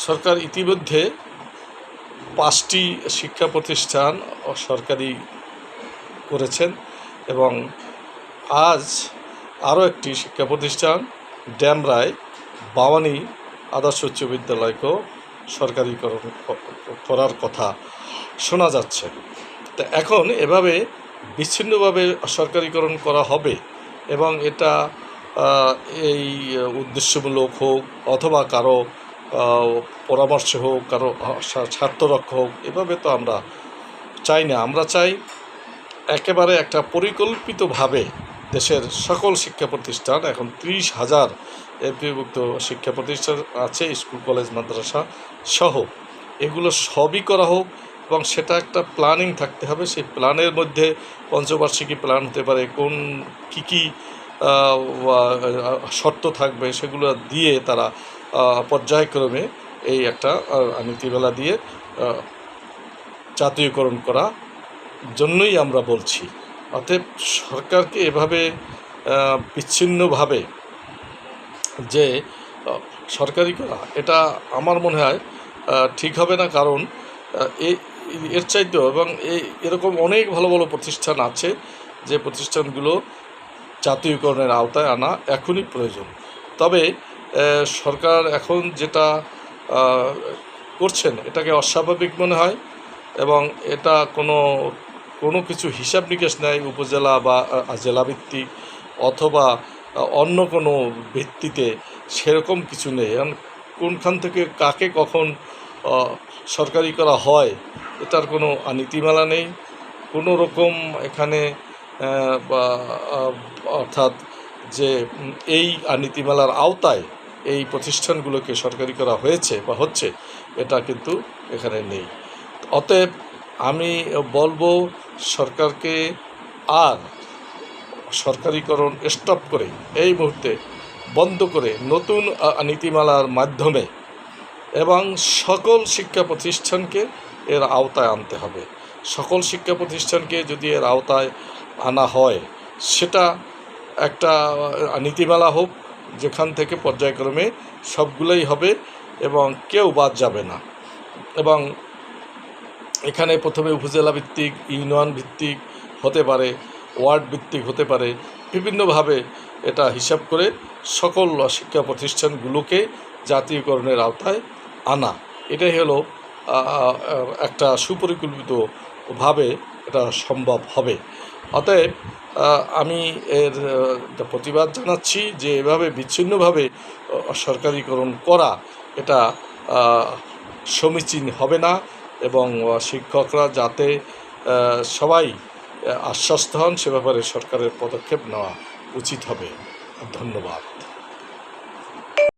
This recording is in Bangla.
সরকার ইতিমধ্যে পাঁচটি শিক্ষা প্রতিষ্ঠান সরকারি করেছেন এবং আজ আরও একটি শিক্ষা প্রতিষ্ঠান ড্যামরায় বাওয়ানি আদর্শ উচ্চ বিদ্যালয়কেও সরকারিকরণ করার কথা শোনা যাচ্ছে। তা এখন এভাবে বিচ্ছিন্নভাবে সরকারিকরণ করা হবে এবং এটা এই উদ্দেশ্যমূলক হোক অথবা কারও পরামর্শ হোক, কারও স্বার্থরক্ষা হোক, এভাবে তো আমরা চাই না। আমরা চাই একেবারে একটা পরিকল্পিতভাবে দেশের সকল শিক্ষা প্রতিষ্ঠান, এখন ত্রিশ হাজার এমপিভুক্ত শিক্ষা প্রতিষ্ঠান আছে, স্কুল, কলেজ, মাদ্রাসা সহ। এগুলো সবই করা হোক এবং সেটা একটা প্ল্যানিং থাকতে হবে। সেই প্ল্যানের মধ্যে পঞ্চবার্ষিকী প্ল্যান হতে পারে, কোন কী কী শর্ত থাকবে সেগুলো দিয়ে তারা পর্যায়ক্রমে এই একটা নীতিমালা দিয়ে জাতীয়করণ করা জন্যই আমরা বলছি। অতএব সরকারকে এভাবে বিচ্ছিন্নভাবে যে সরকারি করা, এটা আমার মনে হয় ঠিক হবে না। কারণ এর চাইতেও এবং এই এরকম অনেক ভালো ভালো প্রতিষ্ঠান আছে যে প্রতিষ্ঠানগুলো জাতীয়করণের আওতায় আনা এখনই প্রয়োজন। তবে সরকার এখন যেটা করছেন, এটাকে অস্বাভাবিক মনে হয় এবং এটা কোনো কোনো কিছু হিসাব নিকেশ নেয় উপজেলা বা জেলাভিত্তিক অথবা অন্য কোনো ভিত্তিতে সেরকম কিছু নেই। এখন কোনখান থেকে কাকে কখন সরকারি করা হয়, এটার কোনো নীতিমালা নেই। কোনো রকম এখানে অর্থাৎ যে, এই নীতিমালার আওতায় এই প্রতিষ্ঠানগুলোকে সরকারি করা হয়েছে বা হচ্ছে, এটা কিন্তু এখানে নেই। অতএব আমি বলব সরকারকে আর সরকারিকরণ স্টপ করে এই মুহূর্তে বন্ধ করে নতুন নীতিমালার মাধ্যমে এবং সকল শিক্ষা প্রতিষ্ঠানকে এর আওতায় আনতে হবে। সকল শিক্ষা প্রতিষ্ঠানকে যদি এর আওতায় আনা হয়, সেটা একটা নীতিমালা হোক যেখান থেকে পর্যায়ক্রমে সবগুলোই হবে এবং কেউ বাদ যাবে না। এবং এখানে প্রথমে উপজেলা ভিত্তিক, ইউনিয়ন ভিত্তিক হতে পারে, ওয়ার্ড ভিত্তিক হতে পারে, বিভিন্নভাবে এটা হিসাব করে সকল শিক্ষা প্রতিষ্ঠানগুলোকে জাতীয়করণের আওতায় আনা। এটাই হলো একটা সুপরিকল্পিতভাবে এটা সম্ভব হবে। অতএব আমি এর প্রতিবাদ জানাচ্ছি যে এভাবে বিচ্ছিন্নভাবে সরকারিকরণ করা এটা সমীচীন হবে না এবং শিক্ষকরা যাতে সবাই আশ্বস্ত হন সে ব্যাপারে সরকারের পদক্ষেপ নেওয়া উচিত হবে। ধন্যবাদ।